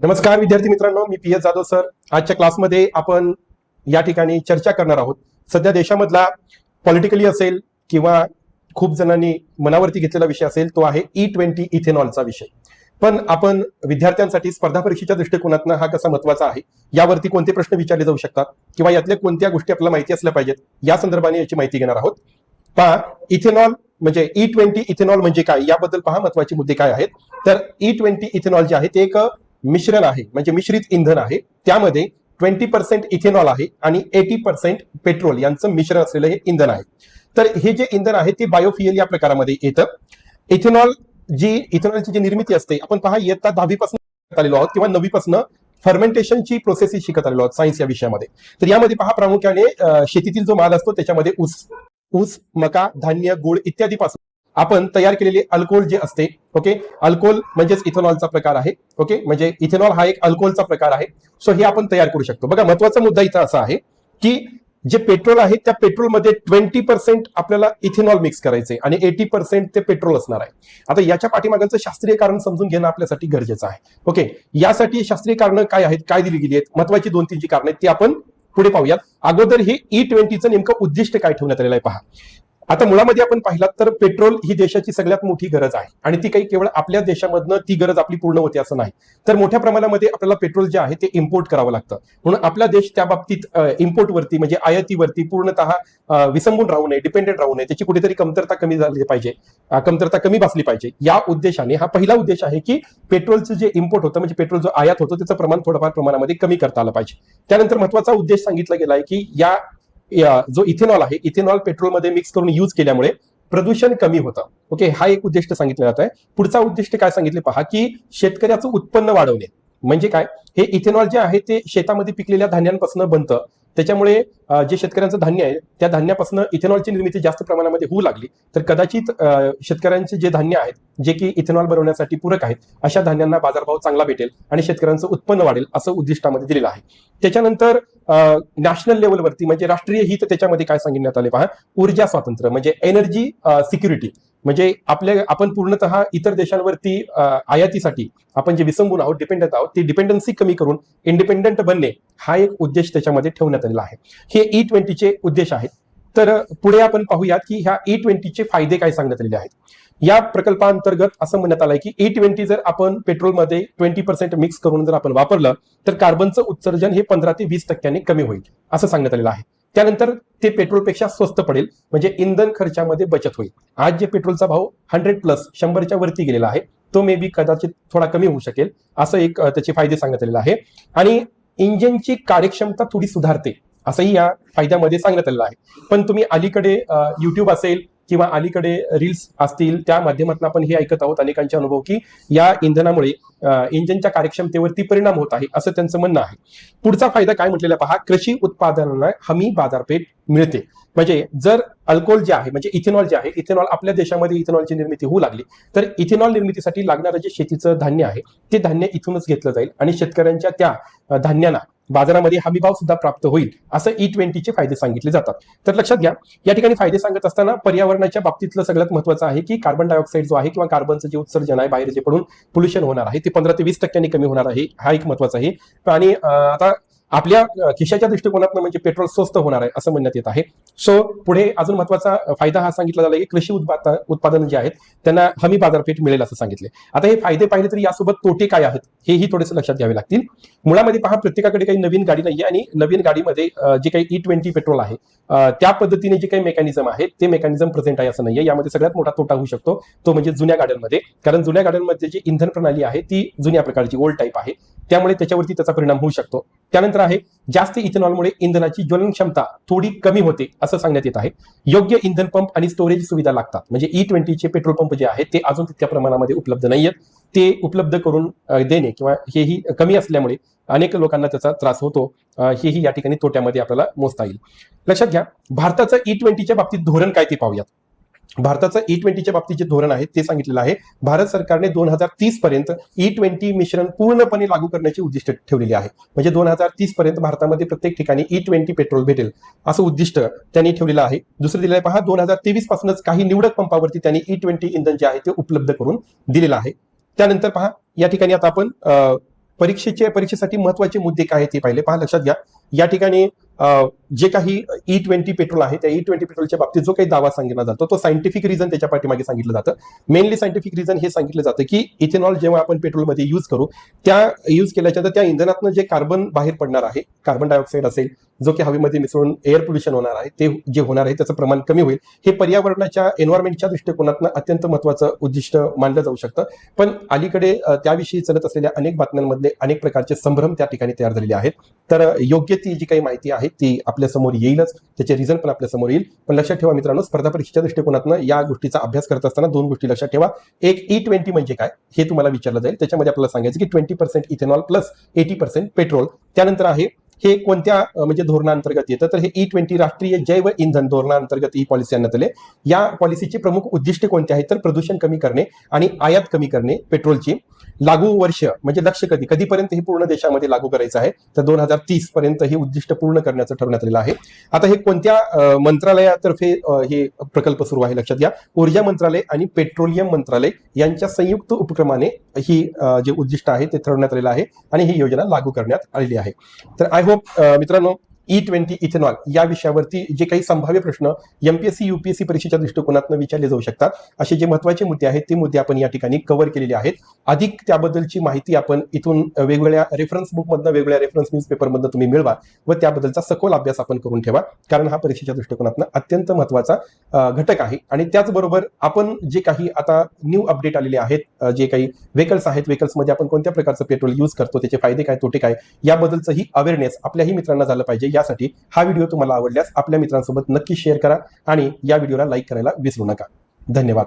नमस्कार विद्यार्थी मित्रांनो. मी पी एस जाधव सर. आजच्या क्लासमध्ये आपण या ठिकाणी चर्चा करणार आहोत. सध्या देशामधला पॉलिटिकली असेल किंवा खूप जणांनी मनावरती घेतलेला विषय असेल तो आहे ई ट्वेंटी इथेनॉलचा विषय. पण आपण विद्यार्थ्यांसाठी स्पर्धा परीक्षेच्या दृष्टिकोनातून हा कसा महत्त्वाचा आहे यावरती कोणते प्रश्न विचारले जाऊ शकतात किंवा यातल्या कोणत्या गोष्टी आपल्याला माहिती असल्या पाहिजेत या संदर्भाने याची माहिती घेणार आहोत. पहा इथेनॉल म्हणजे ई ट्वेंटी इथेनॉल म्हणजे काय? याबद्दल पहा महत्त्वाचे मुद्दे काय आहेत. तर ई ट्वेंटी इथेनॉल जे आहे ते एक मिश्रण आहे म्हणजे मिश्रित इंधन आहे त्यामध्ये ट्वेंटी पर्सेंट इथेनॉल आहे आणि एटी पर्सेंट पेट्रोल यांचं मिश्रण असलेलं हे इंधन आहे. तर हे जे इंधन आहे ते बायोफियल या प्रकारामध्ये येतं. इथेनॉल जी इथेनॉलची जी निर्मिती असते आपण पहा इयत्ता दहावीपासून आलेलो आहोत किंवा नववीपासून फर्मेंटेशनची प्रोसेस ही शिकत आलेलो आहोत सायन्स या विषयामध्ये. तर यामध्ये पहा प्रामुख्याने शेतीतील जो माल असतो त्याच्यामध्ये ऊस ऊस मका धान्य गुळ इत्यादी पासून आपण तयार केलेले अल्कोहोल जे असते ओके अल्कोहोल म्हणजेच इथेनॉलचा प्रकार आहे ओके म्हणजे इथेनॉल हा एक अल्कोहोलचा प्रकार आहे. सो हे आपण तयार करू शकतो. बघा महत्त्वाचा मुद्दा इथं असा आहे की जे पेट्रोल आहे त्या पेट्रोलमध्ये ट्वेंटी पर्सेंट आपल्याला इथेनॉल मिक्स करायचे आणि एटी पर्सेंट ते पेट्रोल असणार आहे. आता याच्या पाठीमागचं शास्त्रीय कारण समजून घेणं आपल्यासाठी गरजेचं आहे ओके यासाठी शास्त्रीय कारणं काय आहेत काय दिली गेली आहेत? महत्वाची दोन तीन जी कारण आहेत ती आपण पुढे पाहूयात. अगोदर हे e ई ट्वेंटीचं नेमकं उद्दिष्ट काय ठेवण्यात आलेलं आहे पहा. आता मुळामध्ये आपण पाहिलात तर पेट्रोल ही देशाची सगळ्यात मोठी गरज आहे. आणि ती काही केवळ आपल्या देशामधनं ती गरज आपली पूर्ण होते असं नाही. तर मोठ्या प्रमाणामध्ये आपल्याला पेट्रोल जे आहे ते इम्पोर्ट करावं लागतं. म्हणून आपला देश त्या बाबतीत इम्पोर्टवरती म्हणजे आयातीवरती पूर्णतः विसंबून राहू नये डिपेंडेंट राहू नये. त्याची कुठेतरी कमतरता कमी झाली पाहिजे. कमतरता कमी भासली पाहिजे. या उद्देशाने हा पहिला उद्देश आहे की पेट्रोलचं जे इम्पोर्ट होतं म्हणजे पेट्रोल जो आयात होतो त्याचं प्रमाण थोडंफार प्रमाणामध्ये कमी करता आलं पाहिजे. त्यानंतर महत्त्वाचा उद्देश सांगितला गेला आहे की या- जो इथेनॉल आहे इथेनॉल पेट्रोलमध्ये मिक्स करून यूज केल्यामुळे प्रदूषण कमी होतं. ओके हा एक उद्दिष्ट सांगितलं जात आहे पुढचा उद्दिष्ट काय सांगितले पहा की शेतकऱ्याचं उत्पन्न वाढवणे. म्हणजे काय? हे इथेनॉल जे आहे ते शेतामध्ये पिकलेल्या धान्यांपासून बनतं. त्याच्यामुळे जे शेतकऱ्यांचं धान्य आहे त्या धान्यापासून इथेनॉलची निर्मिती जास्त प्रमाणामध्ये होऊ लागली. तर कदाचित शेतकऱ्यांचे जे धान्य आहेत जे की इथेनॉल बनवण्यासाठी पूरक आहेत अशा धान्यांना बाजारभाव चांगला भेटेल आणि शेतकऱ्यांचं उत्पन्न वाढेल असं उद्दिष्टामध्ये दिलेलं आहे. त्याच्यानंतर नॅशनल लेवलवरती म्हणजे राष्ट्रीय हित त्याच्यामध्ये काय सांगण्यात आले पहा. ऊर्जा स्वातंत्र्य म्हणजे एनर्जी सिक्युरिटी म्हणजे आपल्या आपण पूर्णतः इतर देशांवरती आयातीसाठी आपण जे विसंबून आहोत डिपेंडंट आहोत ती डिपेंडन्सी कमी करून इंडिपेंडंट बनणे हा एक उद्देश त्याच्यामध्ये ठेवण्यात आलेला आहे. हे e ई ट्वेंटीचे उद्देश आहेत. तर पुढे आपण पाहूयात की ह्या e ई ट्वेंटीचे फायदे काय सांगण्यात आलेले आहेत. या प्रकल्पांतर्गत असं म्हणण्यात आलंय की ए ट्वेंटी जर आपण पेट्रोलमध्ये ट्वेंटी पर्सेंट मिक्स करून जर आपण वापरलं तर कार्बनचं उत्सर्जन हे पंधरा ते वीस टक्क्यांनी कमी होईल असं सांगण्यात आलेलं आहे. त्यानंतर ते पेट्रोलपेक्षा स्वस्त पडेल म्हणजे इंधन खर्चामध्ये बचत होईल. आज जे पेट्रोलचा भाव हंड्रेड प्लस शंभरच्या वरती गेलेला आहे तो मे बी कदाचित थोडा कमी होऊ शकेल असं एक त्याचे फायदे सांगण्यात आलेला आहे. आणि इंजिनची कार्यक्षमता थोडी सुधारते असंही या फायद्यामध्ये सांगण्यात आलेलं आहे. पण तुम्ही अलीकडे युट्यूब असेल किंवा अलीकडे रील्स असतील त्या माध्यमातून आपण हे ऐकत आहोत अनेकांचे अनुभव की या इंधनामुळे इंजिनच्या कार्यक्षमतेवरती परिणाम होत आहे असं त्यांचं म्हणणं आहे. पुढचा फायदा काय म्हटलेला पहा कृषी उत्पादनांना हमी बाजारपेठ मिळते. म्हणजे जर अल्कोहोल जे आहे म्हणजे इथेनॉल जे आहे इथेनॉल आपल्या देशामध्ये इथेनॉलची निर्मिती होऊ लागली तर इथेनॉल निर्मितीसाठी लागणारं जे शेतीचं धान्य आहे ते धान्य इथूनच घेतलं जाईल आणि शेतकऱ्यांच्या त्या धान्यांना बाजारामध्ये हमीभाव सुद्धा प्राप्त होईल असं e ई ट्वेंटीचे फायदे सांगितले जातात. तर लक्षात घ्या या ठिकाणी फायदे सांगत असताना पर्यावरणाच्या बाबतीतलं सगळ्यात महत्वाचं आहे की कार्बन डायऑक्साईड जो आहे किंवा कार्बनचं जे उत्सर्जन आहे बाहेर जे पडून पोल्युशन होणार आहे ते पंधरा ते वीस टक्क्यांनी कमी होणार आहे हा एक महत्त्वाचा आहे. आणि आता आपल्या खिशाच्या दृष्टिकोनातून म्हणजे पेट्रोल स्वस्त होणार आहे असं म्हणण्यात येत आहे. सो पुढे अजून महत्त्वाचा फायदा हा सांगितला झाला की कृषी उत्पादन जे आहेत त्यांना हमी बाजारपेठ मिळेल असं सांगितले आता हे फायदे पाहिले तरी यासोबत तोटे काय आहेत हेही थोडेसे लक्षात घ्यावे लागतील. मुळामध्ये पहा प्रत्येकाकडे काही नवीन गाडी नाहीये आणि नवीन गाडीमध्ये जे काही e ई ट्वेंटी पेट्रोल आहे त्या पद्धतीने जे काही मेकॅनिझम आहे ते मेकॅनिझम प्रेझेंट आहे असं नाहीये. यामध्ये सगळ्यात मोठा तोटा होऊ शकतो तो म्हणजे जुन्या गाड्यांमध्ये. कारण जुन्या गाड्यांमध्ये जी इंधन प्रणाली आहे ती जुन्या प्रकारची ओल्ड टाईप आहे. त्यामुळे त्याच्यावरती त्याचा परिणाम होऊ शकतो. त्यानंतर आहे. जास्त इथेनॉलमुळे इंधनाची ज्वलन क्षमता थोडी कमी होते असं सांगण्यात येत आहे. योग्य इंधन पंप आणि स्टोरेज सुविधा लागतात. म्हणजे ई ट्वेंटीचे पेट्रोल पंप जे आहेत ते अजून तितक्या प्रमाणामध्ये उपलब्ध नाहीयेत. ते उपलब्ध करून देणे किंवा हेही कमी असल्यामुळे अनेक लोकांना त्याचा त्रास होतो. हेही या ठिकाणी तोट्यामध्ये आपल्याला मोजता येईल. लक्षात घ्या भारताचं e ई ट्वेंटीच्या बाबतीत धोरण काय ते पाहूयात. भारताचं e ई ट्वेंटीच्या बाबतीत जे धोरण आहे ते सांगितलेलं आहे. भारत सरकारने दोन हजार तीस पर्यंत e ई ट्वेंटी मिश्रण पूर्णपणे लागू करण्याची उद्दिष्ट ठेवलेली आहे. म्हणजे दोन हजार तीस पर्यंत भारतामध्ये प्रत्येक ठिकाणी ई ट्वेंटी पेट्रोल भेटेल असं उद्दिष्ट त्यांनी ठेवलेलं आहे. दुसरं दिलेलं आहे पहा दोन हजार तेवीस पासूनच काही निवडक पंपावरती त्यांनी e ई ट्वेंटी इंधन जे आहे ते उपलब्ध करून दिलेलं आहे. त्यानंतर पहा या ठिकाणी आता आपण परीक्षेचे परीक्षेसाठी महत्त्वाचे मुद्दे काय ते पाहिले. पहा लक्षात घ्या. या ठिकाणी जे काही e ई ट्वेंटी पेट्रोल आहे त्या e ई ट्वेंटी पेट्रोलच्या बाबतीत जो काही दावा सांगितला जातो तो सायंटिफिक रिझन त्याच्या पाठीमागे सांगितलं जातं. मेनली सायंटिफिक रिझन हे सांगितलं जातं की इथेनॉल जेव्हा आपण पेट्रोलमध्ये यूज करू त्या यूज केल्याच्या त्या इंधनातनं जे कार्बन बाहेर पडणार आहे कार्बन डायऑक्साईड असेल जो की हवेमध्ये मिसळून एअर पोल्युशन होणार आहे ते जे होणार आहे त्याचं प्रमाण कमी होईल. हे पर्यावरणाच्या एन्व्हायरमेंटच्या दृष्टिकोनातनं अत्यंत महत्वाचं उद्दिष्ट मानलं जाऊ शकतं. पण अलीकडे त्याविषयी चलत असलेल्या अनेक बातम्यांमधले अनेक प्रकारचे संभ्रम त्या ठिकाणी तयार झालेले आहेत. तर योग्य ती जी काही माहिती आहे ती आपल्यासमोर येईलच. त्याचे रिझन पण आपल्यासमोर येईल. पण लक्षात ठेवा मित्रांनो स्पर्धा परीक्षेच्या दृष्टिकोनातनं या गोष्टीचा अभ्यास करत असताना दोन गोष्टी लक्षात ठेवा. एक e ई ट्वेंटी म्हणजे काय? हे तुम्हाला विचारलं जाईल. त्याच्यामध्ये आपल्याला सांगायचं की twenty percent ethanol plus eighty percent petrol त्यानंतर आहे हे कोणत्या म्हणजे धोरणांतर्गत येतं? तर हे e ई ट्वेंटी राष्ट्रीय जैव इंधन धोरणांतर्गत ही पॉलिसी आणण्यात आले या पॉलिसीचे प्रमुख उद्दिष्टे कोणती आहेत? तर प्रदूषण कमी करणे आणि आयात कमी करणे पेट्रोलची. लागू वर्ष म्हणजे लक्ष कधी? कधीपर्यंत हे पूर्ण देशामध्ये लागू करायचं आहे? तर दोन हजार तीस पर्यंत हे उद्दिष्ट पूर्ण करण्याचं ठरवण्यात आलेलं आहे. आता हे कोणत्या मंत्रालयातर्फे हे प्रकल्प सुरू आहे? लक्षात घ्या. ऊर्जा मंत्रालय आणि पेट्रोलियम मंत्रालय यांच्या संयुक्त उपक्रमाने ही जे उद्दिष्ट आहे ते ठरवण्यात आलेलं आहे आणि ही योजना लागू करण्यात आलेली आहे. तर आय होप मित्रांनो ई ट्वेंटी इथेनॉल या विषयावरती जे काही संभाव्य प्रश्न एमपीएससी युपीएससी परीक्षेच्या दृष्टिकोनातून विचारले जाऊ शकतात. असे जे महत्त्वाचे मुद्दे आहेत ते मुद्दे आपण या ठिकाणी कव्हर केलेले आहेत. अधिक त्याबद्दलची माहिती आपण इथून वेगवेगळ्या रेफरन्स बुकमधनं वेगवेगळ्या रेफरन्स न्यूजपेपरमधनं तुम्ही मिळवा व त्याबद्दलचा सखोल अभ्यास आपण करून ठेवा. कारण हा परीक्षेच्या दृष्टिकोनातून अत्यंत महत्त्वाचा घटक आहे. आणि त्याचबरोबर आपण जे काही आता न्यू अपडेट आलेले आहेत जे काही व्हेकल्स आहेत व्हेकल्समध्ये आपण कोणत्या प्रकारचं पेट्रोल यूज करतो त्याचे फायदे काय तोटे काय याबद्दलचंही अवेअरनेस आपल्याही मित्रांना झालं पाहिजे. यासाठी हा व्हिडिओ तुम्हाला आवडल्यास आपल्या मित्रांसोबत नक्की शेअर करा आणि या व्हिडिओला लाईक करायला विसरू नका. धन्यवाद.